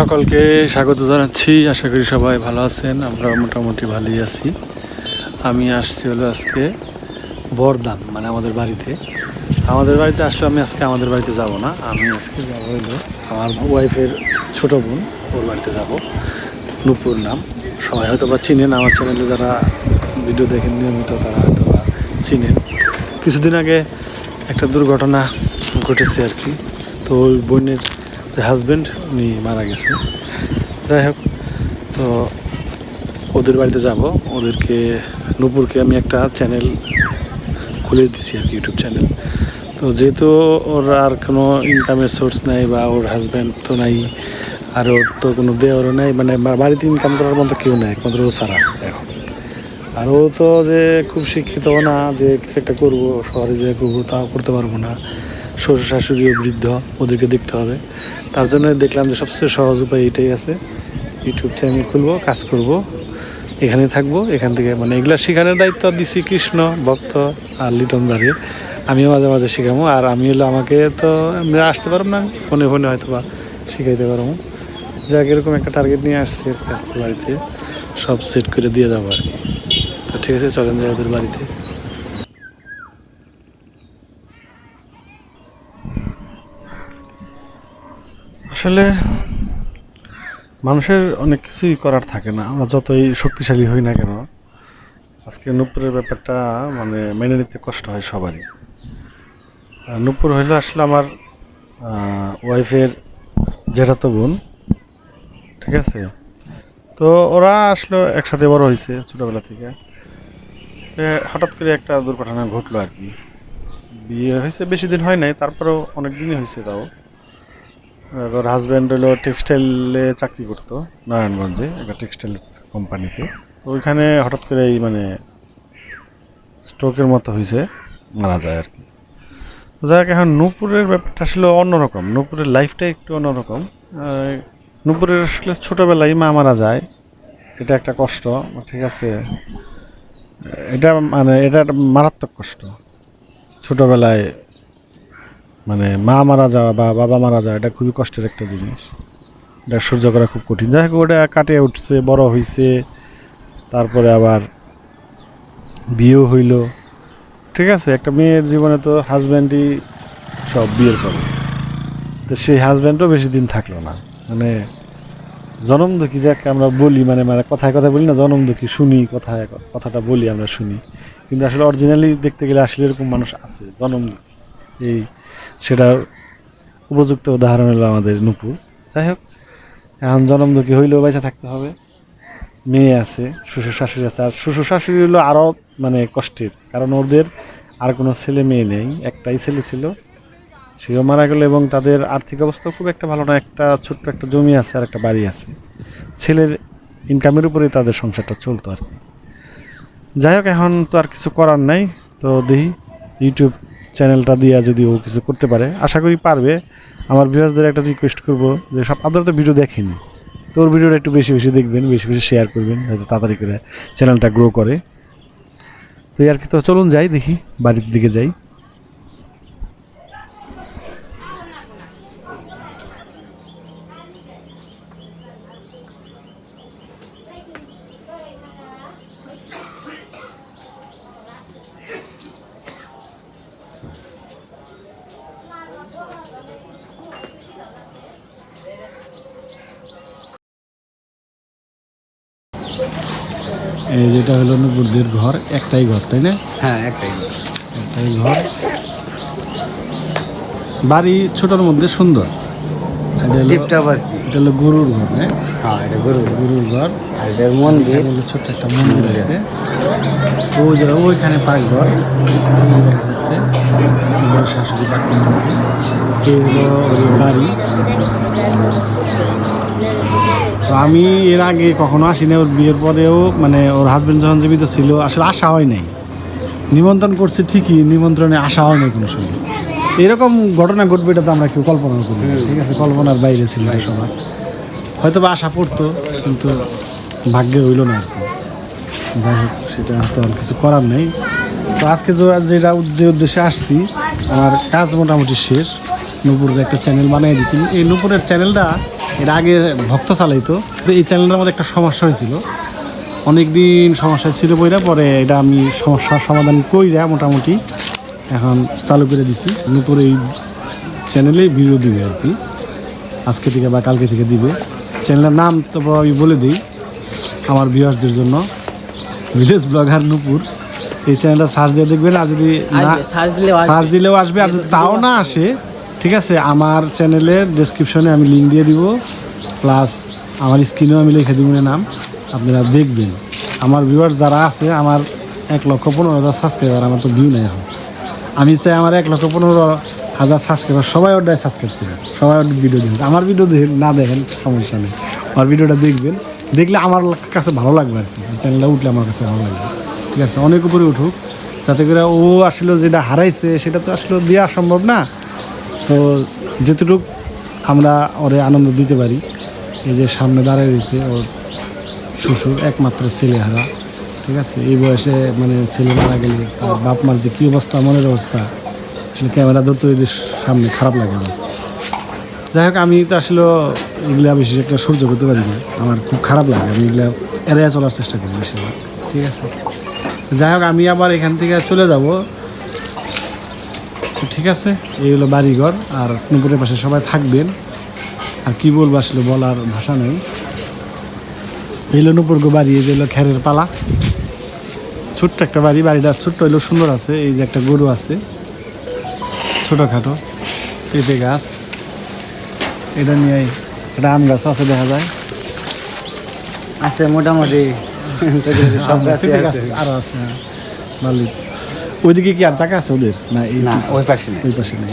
সকলকে স্বাগত জানাচ্ছি। আশা করি সবাই ভালো আছেন আমরা মোটামুটি ভালোই আছি। আমি আসছি হলো আজকে বরদান মানে আমাদের বাড়িতে। আমাদের বাড়িতে আসলে আমি আজকে আমাদের বাড়িতে যাব না, আমি আজকে যাব হলো আমার ওয়াইফের ছোট বোন, ওর বাড়িতে যাব। নূপুর নাম। সবাই হয়তো বা চিনেন, আমার চ্যানেলে যারা ভিডিও দেখেন, নিয়মিত তারা হয়তো বা চিনেন। কিছুদিন আগে একটা দুর্ঘটনা ঘটেছে আর কি। তো ওই বোনের যে হাজব্যান্ড উনি মারা গেছে যাই হোক, তো ওদের বাড়িতে যাব। ওদেরকে, নূপুরকে আমি একটা চ্যানেল খুলে দিছি আর কি ইউটিউব চ্যানেল তো যেহেতু ওর আর কোনো ইনকামের সোর্স নাই বা ওর হাজব্যান্ড তো নাই, আর ওর তো কোনো দেওয়ারও নেই মানে বাড়িতে ইনকাম করার মতো কেউ নেই, একমাত্র ও ছাড়া এখন। আর ও তো যে খুব শিক্ষিত না, যে কিছু একটা করব, শহরে যে করব, তাও করতে পারব না। শ্বশুর শাশুড়িও বৃদ্ধ ওদেরকে দেখতে হবে। তার জন্য দেখলাম যে সবচেয়ে সহজ উপায় এটাই আছে। ইউটিউব চ্যানেল খুলবো, কাজ করব এখানে থাকব। এখান থেকে মানে এগুলা শেখানোর দায়িত্ব দিছি কৃষ্ণ ভক্ত আর লিটন দাঁড়িয়ে আমিও মাঝে মাঝে শেখাবো আর আমি হলো আমাকে তো এমনি আসতে পারব না, ফোনে ফোনে হয়তো বা শিখাইতে পারব। যাক, এরকম একটা টার্গেট নিয়ে আসছি কাজ বাড়িতে। সব সেট করে দিয়ে যাব আর কি। তো ঠিক আছে, চলেন যাই ওদের বাড়িতে। আসলে মানুষের অনেক কিছুই করার থাকে না। আমরা যতই শক্তিশালী হই না কেন, আজকে নুপুরের ব্যাপারটা মানে মেনে নিতে কষ্ট হয় সবারই। নুপুর হইল আসলে আমার ওয়াইফের জেঠাতো বোন, ঠিক আছে? তো ওরা আসলো একসাথে বড় হয়েছে ছোটোবেলা থেকে। হঠাৎ করে একটা দুর্ঘটনা ঘটলো আর কি। বিয়ে হয়েছে, বেশি দিন হয় নাই, তারপরেও অনেক দিনই হয়েছে তাও। ওর হাজব্যান্ড হলো টেক্সটাইলে চাকরি করতো, নারায়ণগঞ্জে, একটা টেক্সটাইল কোম্পানিতে ওইখানে হঠাৎ করে এই মানে স্ট্রোকের মতো হয়েছে মারা যায় আর কি। যাই এখন নূপুরের ব্যাপারটা আসলে অন্যরকম। নূপুরের লাইফটাই একটু অন্যরকম। নূপুরের আসলে ছোটোবেলায় মা মারা যায়। এটা একটা কষ্ট, ঠিক আছে। এটা মানে এটা মারাত্মক কষ্ট। ছোটোবেলায় মানে মা মারা যাওয়া বা বাবা মারা যাওয়া, এটা খুবই কষ্টের একটা জিনিস। এটা সহ্য করা খুব কঠিন। যাই হোক, ওটা কাটিয়ে উঠছে, বড় হয়েছে তারপরে আবার বিয়েও হইল। ঠিক আছে, একটা মেয়ের জীবনে তো হাজব্যান্ডই সব বিয়ের করে তো সেই হাজব্যান্ডও বেশি দিন থাকল না। মানে জনম দুঃখী যাকে আমরা বলি মানে মানে কথায় কথায় বলি না, জনম দুঃখী শুনি, কথায় কথাটা বলি, আমরা শুনি। কিন্তু আসলে অরিজিনালি দেখতে গেলে আসলে এরকম মানুষ আছে, জনম দুঃখী। এই সেটার উপযুক্ত উদাহরণ হলো আমাদের নুপুর। যাই হোক, এখন জনম দুঃখী হইলেও বেঁচে থাকতে হবে। মেয়ে আছে, শ্বশুর শাশুড়ি আছে, আর শ্বশুর শাশুড়ি হলো আরও মানে কষ্টের, কারণ ওদের আর কোনো ছেলে মেয়ে নেই। একটাই ছেলে ছিল, সেও মারা গেল এবং তাদের আর্থিক অবস্থা খুব একটা ভালো না। একটা ছোট্ট একটা জমি আছে, আর একটা বাড়ি আছে। ছেলের ইনকামের উপরেই তাদের সংসারটা চলতো আর কি। যাই হোক, এখন তো আর কিছু করার নাই। তো দেখি ইউটিউব চ্যানেলটা দিয়ে যদি ও কিছু করতে পারে, আশা করি পারবে। আমার ভিউয়ার্সদের একটা রিকোয়েস্ট করব যে সব আপনারা তো ভিডিও দেখেনি তো ওর ভিডিওটা একটু বেশি বেশি দেখবেন, বেশি বেশি শেয়ার করবেন হয়তো তাড়াতাড়ি করে চ্যানেলটা গ্রো করে। তো আর কি তো চলুন যাই, দেখি বাড়ির দিকে যাই। এই যেটা হলো নবুরদের ঘর একটাই ঘর তাই না? হ্যাঁ একটাই একটাই ঘর। বাড়ি ছোটোর মধ্যে সুন্দর। এটা হলো- গরুর ঘর হ্যাঁ? হ্যাঁ এটা গরু গরুর ঘর। আর এটা মন্দির। ছোট্ট একটা মন্দির আছে। ওই যে ওইখানে ঘর। দেখা যাচ্ছে। শাশুড়ি পাক করতেছে। এই হলো বাড়ি। তো আমি এর আগে কখনো আসিনি, ওর বিয়ের পরেও মানে ওর হাজবেন্ড যখন জীবিত ছিল, আসলে আসা হয় নাই। নিমন্ত্রণ করছে ঠিকই, নিমন্ত্রণে আসা হয় নাই কোনো সময়। এরকম ঘটনা ঘটবে এটা তো আমরা কেউ কল্পনা করি ঠিক আছে? কল্পনার বাইরে ছিল এই সময়। হয়তো বা আশা পড়তো, কিন্তু ভাগ্যে হইল না আর কি। যাই হোক, সেটা তো আর কিছু করার নেই। তো আজকে যেটা যে উদ্দেশ্যে আসছি আমার কাজ মোটামুটি শেষ। নূপুরের একটা চ্যানেল বানিয়ে দিয়েছি এই নূপুরের চ্যানেলটা এর আগে ভক্ত চালাইতো। তো এই চ্যানেলটার মধ্যে একটা সমস্যা হয়েছিল। অনেক দিন সমস্যা ছিল বইরা পরে এটা আমি সমস্যার সমাধান কইরা মোটামুটি এখন চালু করে দিছি। নূপুর এই চ্যানেলে ভিডিও দিবে আর কি। আজকে থেকে বা কালকে থেকে দিবে। চ্যানেলের নাম তো আমি বলে দিই আমার ভিউয়ার্সদের জন্য। Village blogger Nupur. এই চ্যানেলটা সার্চ দিয়ে দেখবেন আর যদি সার্চ দিলেও আসবে আর যদি তাও না আসে ঠিক আছে, আমার চ্যানেলের ডেসক্রিপশনে আমি লিঙ্ক দিয়ে দিব প্লাস আমার স্ক্রিনেও আমি লিখে দিব নাম, আপনারা দেখবেন। আমার ভিউয়ার্স যারা আছে, আমার এক লক্ষ পনেরো হাজার সাবস্ক্রাইবার আমার তো ভিউ নেই এখন। আমি চাই আমার এক লক্ষ পনেরো হাজার সাবস্ক্রাইবার সবাই ওটাই সাবস্ক্রাইব করবেন সবাই ওর ভিডিও দেখবেন আমার ভিডিও দেখেন না দেখেন, সমস্যা নেই। আমার ভিডিওটা দেখবেন, দেখলে আমার কাছে ভালো লাগবে আর কি। চ্যানেলটা উঠলে আমার কাছে ভালো লাগবে। ঠিক আছে, অনেক উপরে উঠুক, যাতে করে ও আসলে যেটা হারাইছে, সেটা তো আসলে দেওয়া সম্ভব না। তো যেতটুক আমরা ওরে আনন্দ দিতে পারি, এই যে সামনে দাঁড়ায় রয়েছে ওর শ্বশুর, একমাত্র ছেলে হারা, ঠিক আছে? এই বয়সে মানে ছেলে মারা গেলে তার বাপ মার যে কী অবস্থা, মনের অবস্থা, আসলে ক্যামেরা ধরতে এদের সামনে খারাপ লাগে আমার যাই হোক, আমি তো আসলে এগুলা বিশেষ একটা সহ্য করতে পারি না। আমার খুব খারাপ লাগে, আমি এগুলা এড়িয়ে চলার চেষ্টা করি বেশিরভাগ, ঠিক আছে? যাই হোক, আমি আবার এখান থেকে চলে যাব। তো ঠিক আছে? এই হলো বাড়িঘর আর নূপুরের পাশে সবাই থাকবেন। আর কি বলব আসলে বলার ভাষা নেই। এই হলো নূপুর গো বাড়ি এই যে হলো খেরের পালা। ছোট্ট একটা বাড়ি বাড়িটা ছোট্ট হইল সুন্দর আছে এই যে একটা গরু আছে। ছোটোখাটো পেঁপে গাছ। এটা নিয়ে একটা আম গাছ আছে দেখা যায়। আছে মোটামুটি। সব গাছ আরও আছে। ভালোই ওইদিকে কি আর চাকা আছে ওদের? না এই না ওই পাশে নেই। ওই পাশে নেই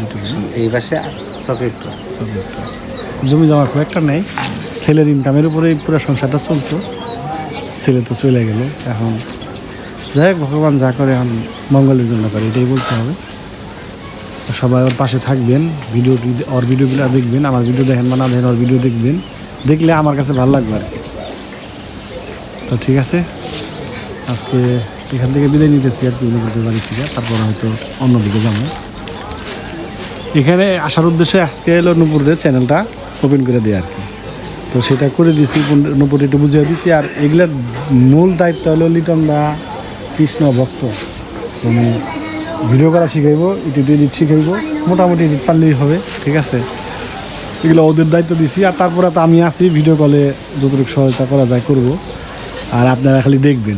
এই পাশে চকে একটু জমি জমা খুব একটা নেই। ছেলের ইনকামের উপরে পুরো সংসারটা চলতো। ছেলে তো চলে গেল। এখন যাই হোক ভগবান যা করে এখন মঙ্গলের জন্য করে এটাই বলতে হবে। সবাই ওর পাশে থাকবেন। ভিডিও ওর ভিডিওগুলো দেখবেন। আমার ভিডিও দেখেন বা না দেখেন ওর ভিডিও দেখবেন। দেখলে আমার কাছে ভালো লাগবে আর কি। তো ঠিক আছে। আজকে এখান থেকে বিদায় নিতেছি আর কি অনুভূতির বাড়ি থেকে। তারপর হয়তো অন্যদিকে যাব। এখানে আসার উদ্দেশ্যে আজকে এলো নূপুরের চ্যানেলটা ওপেন করে দেয় আর কি। তো সেটা করে দিছি নূপুর একটু বুঝিয়ে দিছি। আর এগুলার মূল দায়িত্ব হলো লিটন দা কৃষ্ণ ভক্ত। মানে ভিডিও করা শিখাইব ইউটিউব এডিট শিখাইব। মোটামুটি এডিট পারলেই হবে, ঠিক আছে? এগুলো ওদের দায়িত্ব দিছি। আর তারপরে তো আমি আছি ভিডিও কলে যতটুকু সহায়তা করা যায় করব। আর আপনারা খালি দেখবেন।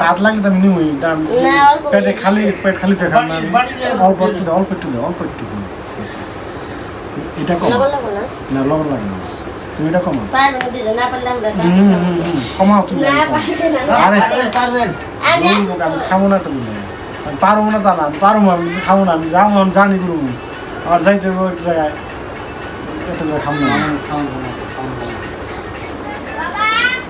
ভাত তো আমি নিমই পেটে খালি পেট খালি খান না। অল্প একটু দাও অল্প একটু দাও অল্প একটু। এটা কম। না? লবণ লাগে না। তুমি এটা কমাও। কমাও তুমি। আরে আমি খাব না তুমি। আমি পারব না তা না আমি পারব আমি খাব না। আমি যাব আমি জানি করব আমার যাইতে এক জায়গায়। এত খাব না। পারব না।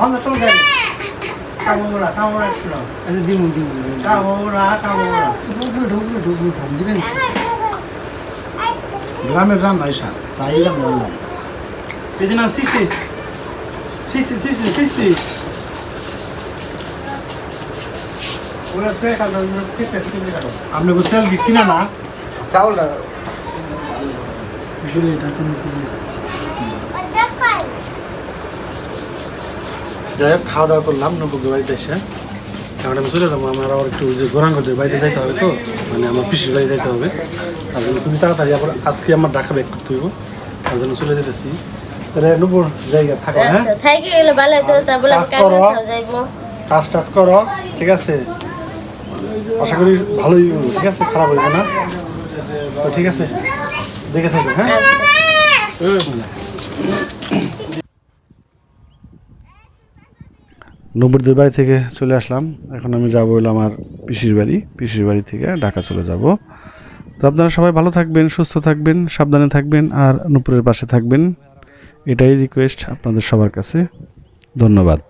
আমি একাই খাইতে বসি কারণ হলো আমার এক জায়গায় যাইতে হবে এখন ঠিক আছে ওরা পরে খাবে আমার কাজও শেষ আচ্ছা দিন দিন গ্রামের রান্না এসা চাইলাম রান্না আপনি গোসেল কি কিনা না চাউলটা যাই হোক খাওয়া দাওয়া করলাম নবুকে বাড়িতে এসে। এখন আমি চলে যাব আমার আবার একটু যে গোরাঙ্গদের বাড়িতে যাইতে হবে তো মানে আমার পিসির বাড়ি যাইতে হবে। তার জন্য খুবই তাড়াতাড়ি আবার আজকে আমার ঢাকা ব্যাক করতে হইব তার জন্য চলে যেতেছি। তাহলে নুপুর জায়গা থাকো হ্যাঁ? আচ্ছা কাজ টাজ করো ঠিক আছে? আশা করি ভালোই ঠিক আছে? খারাপ হইবে না। তো ঠিক আছে দেখে থাকো হ্যাঁ? নব্বইদের বাড়ি থেকে চলে আসলাম। এখন আমি যাব হলো আমার পিসির বাড়ি। পিসির বাড়ি থেকে ঢাকা চলে যাব। তো আপনারা সবাই ভালো থাকবেন, সুস্থ থাকবেন, সাবধানে থাকবেন আর নূপুরের পাশে থাকবেন। এটাই রিকোয়েস্ট আপনাদের সবার কাছে। ধন্যবাদ।